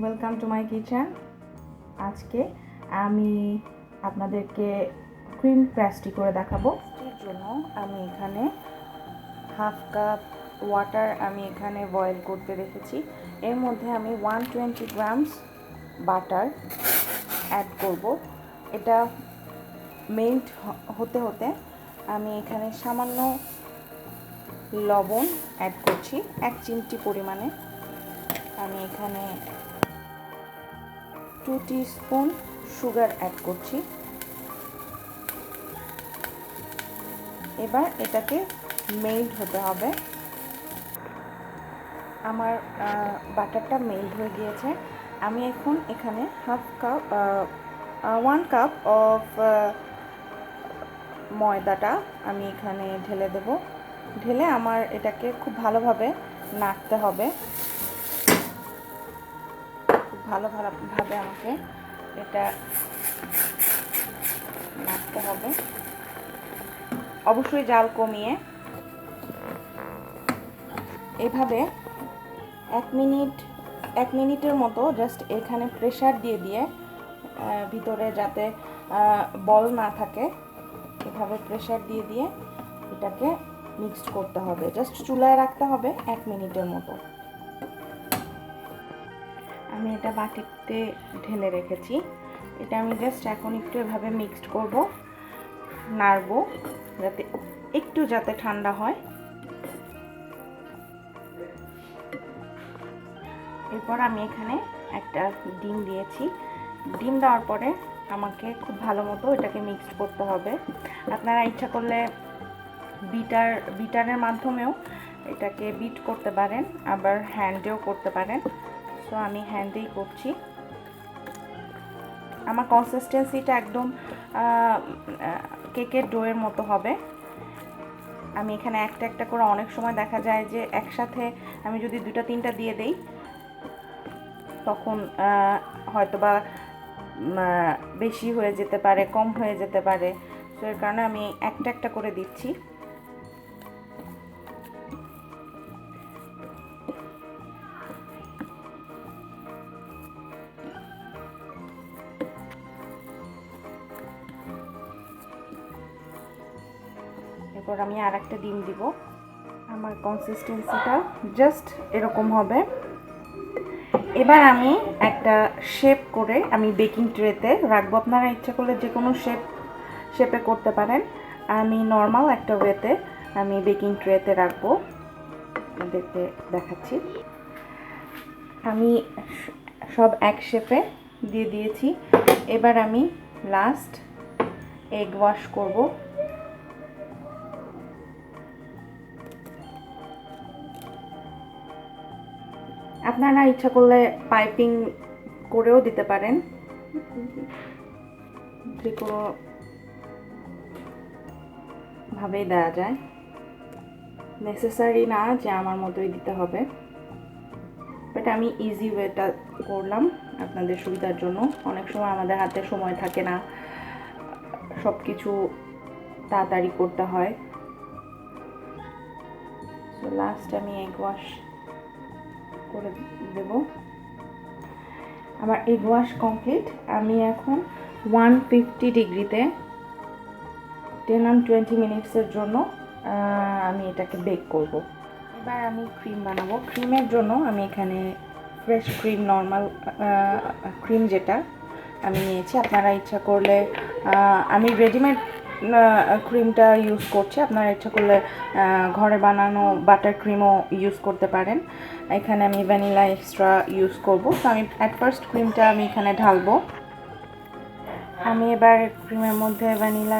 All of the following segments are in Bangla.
ওয়েলকাম টু মাই কিচেন আজকে আমি আপনাদেরকে ক্রিম প্যাস্ট্রি করে দেখাবো। এর জন্য আমি এখানে হাফ কাপ ওয়াটার আমি এখানে বয়েল করতে রেখেছি। এর মধ্যে আমি one twenty grams butter add করব। এটা মেল্ট হতে হতে আমি এখানে সামান্য লবণ অ্যাড করছি, এক চিমটি পরিমাণে। আমি এখানে টু স্পুন সুগার অ্যাড করছি। এবার এটাকে মেল্ট হতে হবে। আমার বাটারটা মেল্ট হয়ে গিয়েছে। আমি এখন এখানে half cup one cup of ময়দাটা আমি এখানে ঢেলে দেব। ঢেলে আমার এটাকে খুব ভালোভাবে নাড়তে হবে। ভালোভাবে আমাকে এটা নাড়তে হবে। অবশ্যই জাল কমিয়ে এভাবে এক মিনিট, এক মিনিটের মতো জাস্ট এখানে প্রেশার দিয়ে দিয়ে ভিতরে যাতে বল না থাকে, এভাবে প্রেশার দিয়ে দিয়ে এটাকে মিক্সড করতে হবে। জাস্ট চুলায় রাখতে হবে এক মিনিটের মতো। আমি এটা বাটিতে ঢেলে রেখেছি। এটা আমি জাস্ট এখন একটু এভাবে মিক্সড করব, নাড়বো, যাতে একটু যাতে ঠান্ডা হয়। এরপর আমি এখানে একটা ডিম দিয়েছি। ডিম দেওয়ার পরে আমাকে খুব ভালো মতো এটাকে মিক্সড করতে হবে। আপনারা ইচ্ছা করলে বিটার, বিটারের মাধ্যমেও এটাকে বিট করতে পারেন, আবার হ্যান্ডেও করতে পারেন। সো আমি হ্যান্ডেই করছি। আমার কনসিস্টেন্সিটা একদম কেকের ডোয়ের মতো হবে। আমি এখানে একটা একটা করে অনেক সময় দেখা যায় যে একসাথে আমি যদি দুটা তিনটা দিয়ে দেই, তখন হয়তোবা বেশি হয়ে যেতে পারে, কম হয়ে যেতে পারে। তো এর কারণে আমি একটা একটা করে দিচ্ছি। এরপর আমি আর একটা ডিম দিব। আমার কনসিস্টেন্সিটা জাস্ট এরকম হবে। এবার আমি একটা শেপ করে আমি বেকিং ট্রেতে রাখব। আপনারা ইচ্ছা করলে যে কোনো শেপ শেপে করতে পারেন। আমি নর্মাল একটা ওয়েতে আমি বেকিং ট্রেতে রাখব। দেখতে দেখাচ্ছি। আমি সব এক শেপে দিয়ে দিয়েছি। এবার আমি লাস্ট এগ ওয়াশ করব। আপনারা ইচ্ছা করলে পাইপিং করেও দিতে পারেন। যে কোনো ভাবেই দেওয়া যায়। নেসেসারি না যে আমার মতোই দিতে হবে। বাট আমি ইজি ওয়েটা করলাম আপনাদের সুবিধার জন্য। অনেক সময় আমাদের হাতে সময় থাকে না। সব কিছু তাড়াতাড়ি করতে হয়। সো লাস্ট আমি এগ ওয়াশ করে দেব। আমার এগ ওয়াশ কমপ্লিট আমি এখন ওয়ান ফিফটি ডিগ্রিতে টেন অ্যান্ড টোয়েন্টি মিনিটসের জন্য আমি এটাকে বেক করব। এবার আমি ক্রিম বানাবো। ক্রিমের জন্য আমি এখানে ফ্রেশ ক্রিম নর্মাল ক্রিম যেটা আমি নিয়েছি। আপনারা ইচ্ছা করলে আমি রেডিমেড ক্রিমটা ইউজ করছি। আপনারা ইচ্ছা করলে ঘরে বানানো বাটার ক্রিমও ইউজ করতে পারেন। এখানে আমি ভ্যানিলা এক্সট্রা ইউজ করব। তো আমি অ্যাট ফার্স্ট ক্রিমটা আমি এখানে ঢালবো। আমি এবার ক্রিমের মধ্যে ভ্যানিলা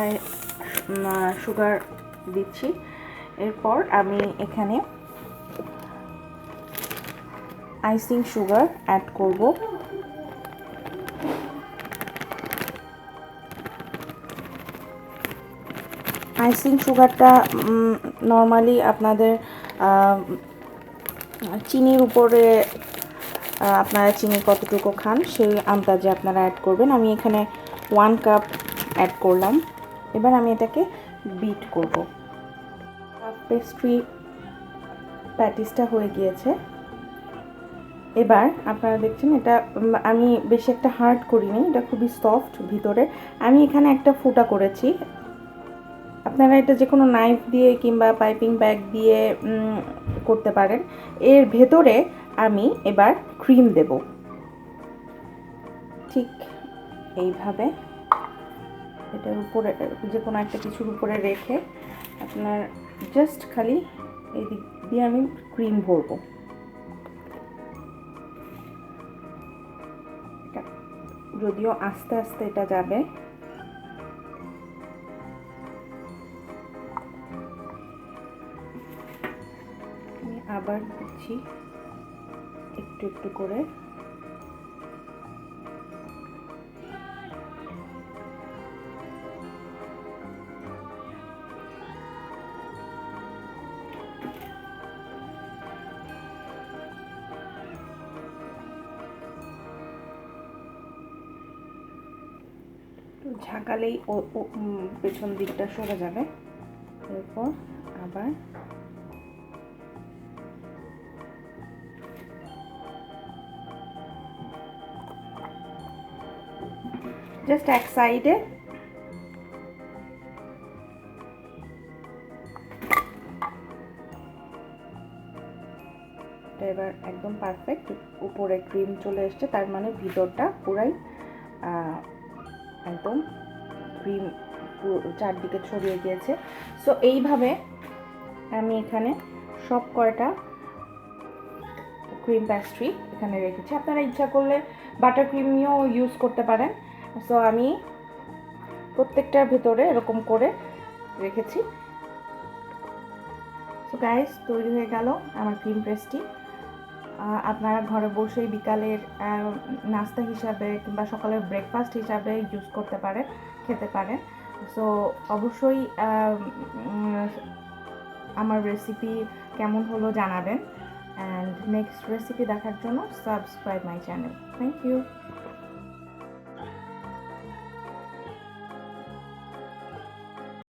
সুগার দিচ্ছি। এরপর আমি এখানে আইসিং সুগার অ্যাড করব। আইসিং সুগারটা নর্মালি আপনাদের চিনির উপরে আপনারা চিনি কতটুকু খান, সেই আন্দাজে আপনারা অ্যাড করবেন। আমি এখানে ওয়ান কাপ অ্যাড করলাম। এবার আমি এটাকে বিট করব। পেস্ট্রি প্যাটিসটা হয়ে গিয়েছে। এবার আপনারা দেখছেন এটা আমি বেশি একটা হার্ড করিনি, এটা খুবই সফট ভিতরে। আমি এখানে একটা ফুটা করেছি। আপনারা এটা যে কোনো নাইফ দিয়ে কিংবা পাইপিং ব্যাগ দিয়ে করতে পারেন। এর ভেতরে আমি এবার ক্রিম দেব। ঠিক এইভাবে এটার উপরে যে কোনো একটা কিছুর উপরে রেখে আপনার জাস্ট খালি এই দিক দিয়ে আমি ক্রিম ভরবো। যদিও আস্তে আস্তে এটা যাবে আবার দিচ্ছি একটু একটু করে। ঝাঁকালেই ও পেছন দিকটা সরে যাবে। এরপর আবার জাস্ট এক সাইডে এবার একদম পারফেক্ট উপরে ক্রিম চলে এসছে, তার মানে ভিতরটা পুরাই একদম ক্রিম চারদিকে ছড়িয়ে গিয়েছে। সো এইভাবে আমি এখানে সব কয়টা ক্রিম প্যাস্ট্রি এখানে রেখেছি। আপনারা ইচ্ছা করলে বাটার ক্রিমিও ইউজ করতে পারেন। সো আমি প্রত্যেকটার ভিতরে এরকম করে রেখেছি। সো গাইস তৈরি হয়ে গেল আমার ক্রিম পেস্ট্রি আপনারা ঘরে বসেই বিকালের নাস্তা হিসাবে কিংবা সকালের ব্রেকফাস্ট হিসাবে ইউজ করতে পারেন, খেতে পারেন। সো অবশ্যই আমার রেসিপি কেমন হলো জানাবেন। অ্যান্ড নেক্সট রেসিপি দেখার জন্য subscribe my channel thank you